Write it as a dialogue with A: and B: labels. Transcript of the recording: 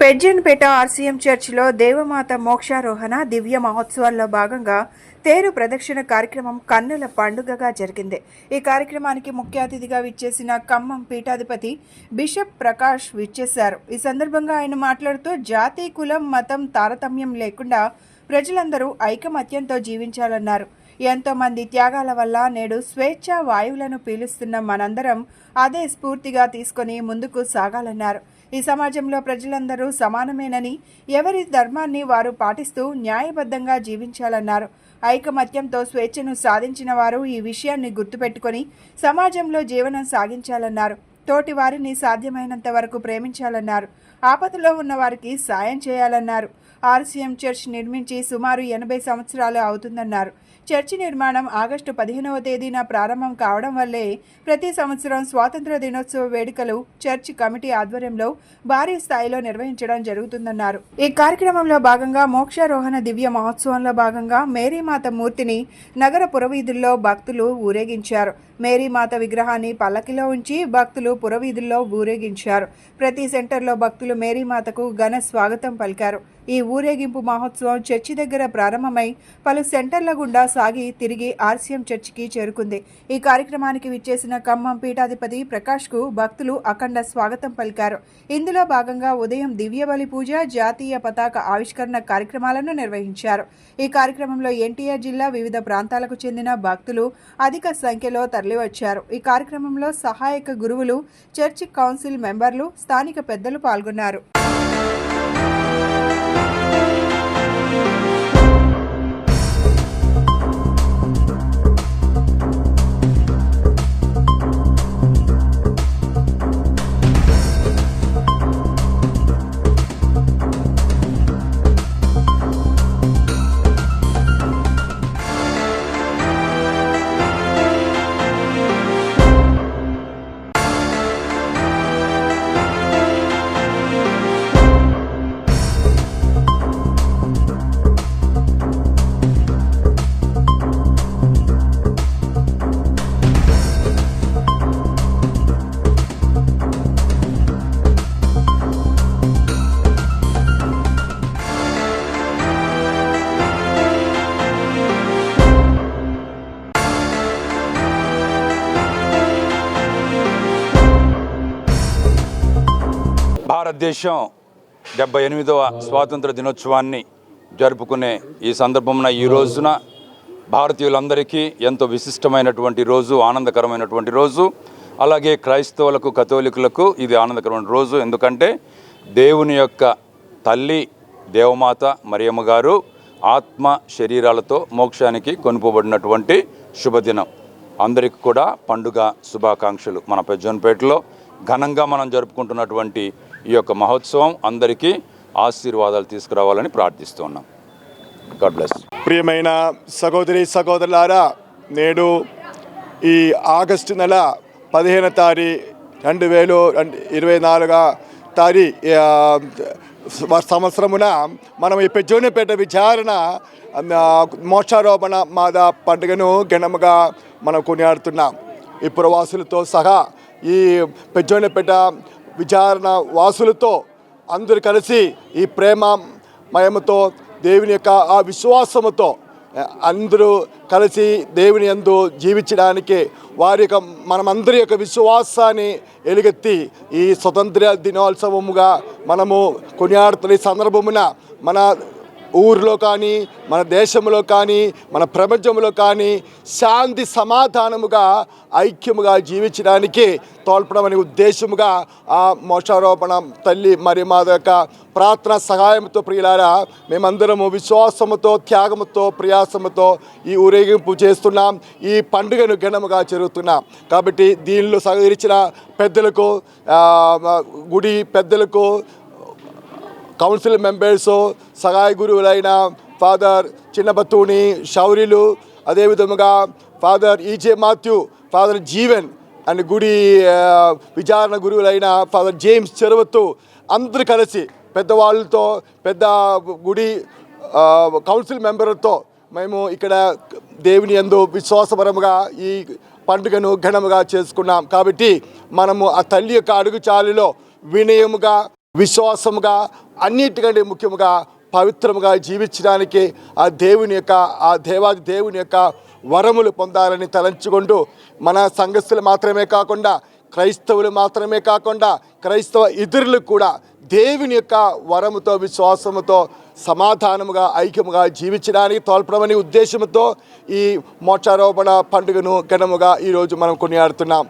A: పెజ్జన్పేట RCM చర్చిలో దేవమాత మోక్షారోహణ దివ్య మహోత్సవాల్లో భాగంగా తేరు ప్రదక్షిణ కార్యక్రమం కన్నుల పండుగగా జరిగింది. ఈ కార్యక్రమానికి ముఖ్య అతిథిగా విచ్చేసిన ఖమ్మం పీఠాధిపతి బిషప్ ప్రకాష్ విచ్చేశారు. ఈ సందర్భంగా ఆయన మాట్లాడుతూ జాతి కులం మతం తారతమ్యం లేకుండా ప్రజలందరూ ఐకమత్యంతో జీవించాలన్నారు. ఎంతో మంది త్యాగాల వల్ల నేడు స్వేచ్ఛ వాయువులను పీలుస్తున్న మనందరం అదే స్ఫూర్తిగా తీసుకొని ముందుకు సాగాలన్నారు. ఈ సమాజంలో ప్రజలందరూ సమానమేనని ఎవరి ధర్మాన్ని వారు పాటిస్తూ న్యాయబద్ధంగా జీవించాలన్నారు. ఐకమత్యంతో స్వేచ్ఛను సాధించిన వారు ఈ విషయాన్ని గుర్తుపెట్టుకొని సమాజంలో జీవనం సాగించాలన్నారు. తోటి వారిని సాధ్యమైనంత వరకు ప్రేమించాలన్నారు. ఆపదలో ఉన్న వారికి సాయం చేయాలన్నారు. ఆర్సీఎం చర్చ్ నిర్మించి సుమారు ఎనభై సంవత్సరాలు అవుతుందన్నారు. చర్చి నిర్మాణం ఆగస్టు పదిహేనవ తేదీన ప్రారంభం కావడం వల్లే ప్రతి సంవత్సరం స్వాతంత్ర దినోత్సవ వేడుకలు చర్చ్ కమిటీ ఆధ్వర్యంలో భారీ స్థాయిలో నిర్వహించడం జరుగుతుందన్నారు. ఈ కార్యక్రమంలో భాగంగా మోక్షారోహణ దివ్య మహోత్సవంలో భాగంగా మేరీమాత మూర్తిని నగర పురవీధుల్లో భక్తులు ఊరేగించారు. మేరీమాత విగ్రహాన్ని పల్లకిలో ఉంచి భక్తులు పురవీధుల్లో ఊరేగించారు. ప్రతి సెంటర్లో భక్తులు మేరీమాతకు ఘన స్వాగతం పలికారు. ఈ ఊరేగింపు మహోత్సవం చర్చి దగ్గర ప్రారంభమై పలు సెంటర్ల గుండా సాగి తిరిగి ఆర్సీఎం చర్చికి చేరుకుంది. ఈ కార్యక్రమానికి విచ్చేసిన ఖమ్మం పీఠాధిపతి ప్రకాష్కు భక్తులు అఖండ స్వాగతం పలికారు. ఇందులో భాగంగా ఉదయం దివ్యబలి పూజ జాతీయ పతాక ఆవిష్కరణ కార్యక్రమాలను నిర్వహించారు. ఈ కార్యక్రమంలో ఎన్టీఆర్ జిల్లా వివిధ ప్రాంతాలకు చెందిన భక్తులు అధిక సంఖ్యలో తరలివచ్చారు. ఈ కార్యక్రమంలో సహాయక గురువులు చర్చి కౌన్సిల్ మెంబర్లు స్థానిక పెద్దలు పాల్గొన్నారు.
B: భారతదేశం డెబ్బై ఎనిమిదవ స్వాతంత్ర దినోత్సవాన్ని జరుపుకునే ఈ సందర్భమున ఈ రోజున భారతీయులందరికీ ఎంతో విశిష్టమైనటువంటి రోజు ఆనందకరమైనటువంటి రోజు. అలాగే క్రైస్తవులకు కథోలికులకు ఇది ఆనందకరమైన రోజు. ఎందుకంటే దేవుని యొక్క తల్లి దేవమాత మరియమ్మ గారు ఆత్మ శరీరాలతో మోక్షానికి కొనుపబడినటువంటి శుభదినం. అందరికి కూడా పండుగ శుభాకాంక్షలు. మన పెజ్జన్పేటలో ఘనంగా మనం జరుపుకుంటున్నటువంటి ఈ యొక్క మహోత్సవం అందరికీ ఆశీర్వాదాలు తీసుకురావాలని ప్రార్థిస్తూ ఉన్నాం. గాడ్ బ్లెస్
C: ప్రియమైన సహోదరి సహోదరులారా నేడు ఈ ఆగస్టు నెల పదిహేను తారీఖు రెండు వేలు ఇరవై నాలుగా తారీ సంవత్సరమున మనం ఈ పెద్దోనిపేట విచారణ మోక్షారోపణ మాద పండుగను ఘనముగా మనం కొనియాడుతున్నాం. ఈ పురవాసులతో సహా ఈ పెద్దోనిపేట విచారణ వాసులతో అందరూ కలిసి ఈ ప్రేమ మయముతో దేవుని యొక్క ఆ విశ్వాసముతో అందరూ కలిసి దేవుని అందు జీవించడానికి వారి యొక్క మనమందరి యొక్క విశ్వాసాన్ని ఎలుగెత్తి ఈ స్వతంత్ర దినోత్సవముగా మనము కొనియాడుతున్న ఈ సందర్భమున మన ఊరిలో కానీ మన దేశంలో కానీ మన ప్రపంచంలో కానీ శాంతి సమాధానముగా ఐక్యముగా జీవించడానికి తోల్పడం అనే ఉద్దేశముగా ఆ మోషారోపణ తల్లి మరి మా యొక్క ప్రార్థన సహాయంతో ప్రియులారా మేమందరము విశ్వాసముతో త్యాగముతో ప్రయాసముతో ఈ ఊరేగింపు చేస్తున్నాం. ఈ పండుగను ఘనముగా జరుగుతున్నాం. కాబట్టి దీనిలో సహకరించిన పెద్దలకు గుడి పెద్దలకు కౌన్సిల్ మెంబర్స్ సహాయ గురువులైన ఫాదర్ చిన్నబత్తూని షౌరిలు అదేవిధముగా father EJ Mathew father Jeevan and గుడి విచారణ గురువులైన ఫాదర్ జేమ్స్ చెరువత్తు అందరూ కలిసి పెద్దవాళ్ళతో పెద్ద గుడి కౌన్సిల్ మెంబర్లతో మేము ఇక్కడ దేవుని యందు విశ్వాసపరముగా ఈ పండుగను ఘనముగా చేసుకున్నాం. కాబట్టి మనము ఆ తల్లి యొక్క అడుగు చాలులో వినయముగా విశ్వాసముగా అన్నిటికంటే ముఖ్యంగా పవిత్రముగా జీవించడానికి ఆ దేవుని యొక్క ఆ దేవాది దేవుని యొక్క వరములు పొందాలని తలంచుకుంటూ మన సంఘస్థులు మాత్రమే కాకుండా క్రైస్తవులు మాత్రమే కాకుండా క్రైస్తవ ఇతరులకు కూడా దేవుని యొక్క వరముతో విశ్వాసముతో సమాధానముగా ఐక్యముగా జీవించడానికి తోల్పడమని ఉద్దేశంతో ఈ మోక్షారోపణ పండుగను ఘనముగా ఈరోజు మనం కొనియాడుతున్నాం.